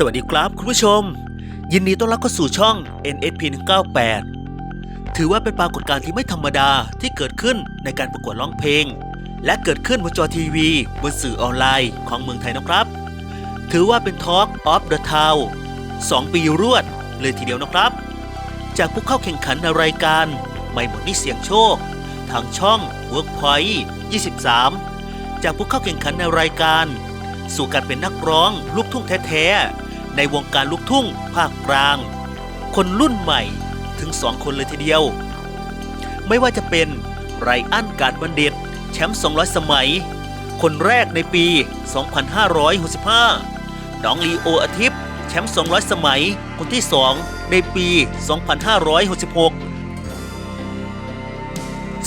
สวัสดีครับคุณผู้ชม ยินดีต้อนรับเข้าสู่ช่อง NSP 198 ถือว่าเป็นปรากฏการณ์ที่ไม่ธรรมดาที่เกิดขึ้นในการประกวดร้องเพลง และเกิดขึ้นบนจอทีวี บนสื่อออนไลน์ของเมืองไทยนะครับ ถือว่าเป็น Talk of the Town 2 ปีรวดเลยทีเดียวนะครับ จากผู้เข้าแข่งขันในรายการ ไม่หมดนี่เสียงโชค ทางช่อง Workpoint 23 จากผู้เข้าแข่งขันในรายการสู่การเป็นนักร้องลูกทุ่งแท้ ๆ ในวงการลูกทุ่ง ภาคกลาง คนรุ่นใหม่ถึงสองคนเลยทีเดียว ไม่ว่าจะเป็นไรอันการบัณฑิต แชมป์ 200 สมัย คนแรกในปี 2565 น้องลีโออาทิตย์ แชมป์ 200 สมัย คนที่ 2 ในปี 2566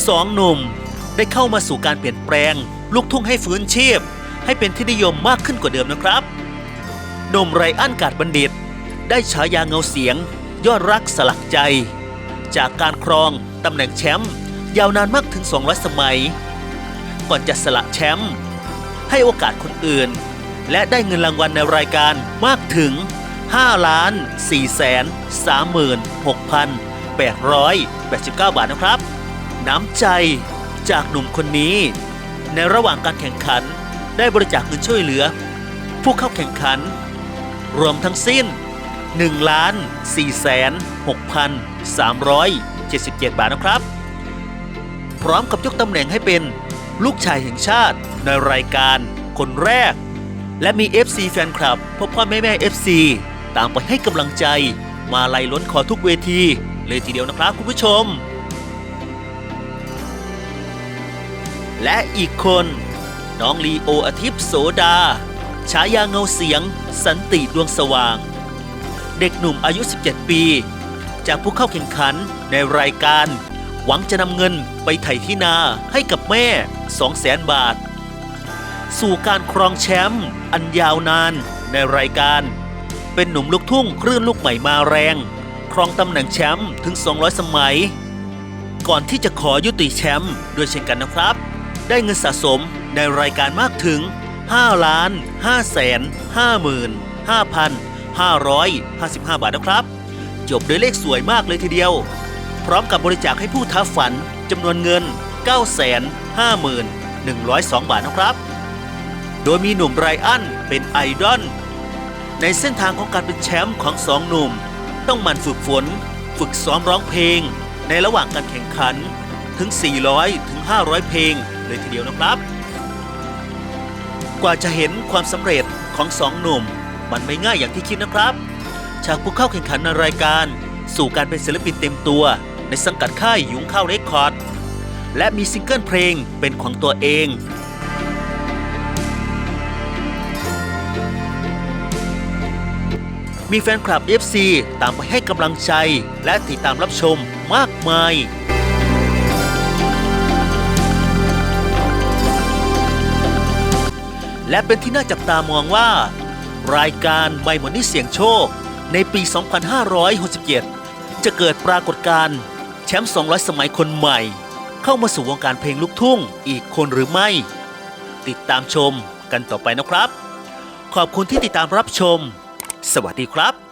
สองหนุ่มได้เข้ามาสู่การเปลี่ยนแปลง ลูกทุ่งให้ฟื้นชีพ ให้เป็นที่นิยมมากขึ้นกว่าเดิมนะครับ หนุ่มไรอันกาดบัณฑิต ได้ฉายาเงาเสียง ยอดรักสลักใจ จากการครองตำแหน่งแชมป์ยาวนานมากถึง 200 สมัย ก่อนจะสละแชมป์ให้โอกาสคนอื่น และได้เงินรางวัลในรายการมากถึง5ล้าน4แสน36,889 บาทนะครับ น้ำใจจากหนุ่มคนนี้ ในระหว่างการแข่งขันได้บริจาคเงินช่วยเหลือ ผู้เข้าแข่งขัน รวมทั้งสิ้น1ล้าน4แสน6,377 บาทนะครับ พร้อมกับยกตำแหน่งให้เป็นลูกชายแห่งชาติในรายการคนแรก และมี FC แฟนคลับพ่อพ่อแม่แม่ FC ตามไปให้กำลังใจ มาไล่ล้นคอทุกเวที เลยทีเดียวนะครับคุณผู้ชม และอีกคน น้องลีโออาทิตย์โสดา ฉายาเงาเสียง สันติดวงสว่าง เด็กหนุ่มอายุ 17 ปี จากผู้เข้าแข่งขันในรายการ หวังจะนำเงินไปไถ่ที่นาให้กับแม่ 200,000 บาท สู่การครองแชมป์อันยาวนานในรายการ เป็นหนุ่มลูกทุ่งคลื่นลูกใหม่มาแรง ครองตำแหน่งแชมป์ถึง 200 สมัย ก่อนที่จะขอยุติแชมป์ด้วยเช่นกันนะครับ ได้เงินสะสมในรายการมากถึง 5ล้าน5แสน5หมื่น5,555 บาทนะครับ จบด้วยเลขสวยมากเลยทีเดียว พร้อมกับบริจาคให้ผู้ท้าฝันจำนวนเงิน 9 5 1 1 0 2 บาทนะครับ โดยมีหนุ่มไรอันเป็นไอดอลในเส้นทางของการเป็นแชมป์ของสองหนุ่ม ต้องหมั่นฝึกฝน ฝึกซ้อมร้องเพลง ในระหว่างการแข่งขันถึง 400 ถึง 500 เพลงเลยทีเดียวนะครับ กว่าจะเห็นความสำเร็จของสองหนุ่ม มันไม่ง่ายอย่างที่คิดนะครับ จากผู้เข้าแข่งขันในรายการ สู่การเป็นศิลปินเต็มตัว ในสังกัดค่ายยุงข้าวเรคคอร์ด และมีซิงเกิลเพลงเป็นของตัวเองมีแฟนคลับ FC ตามไปให้กำลังใจ และติดตามรับชมมากมาย และเป็นที่น่าจับตามองว่า รายการใบหมดนี่เสียงโชค ในปี 2567 จะเกิดปรากฏการณ์แชมป์ 200 สมัยคนใหม่ เข้ามาสู่วงการเพลงลูกทุ่งอีกคนหรือไม่ ติดตามชมกันต่อไปนะครับ ขอบคุณที่ติดตามรับชม สวัสดีครับ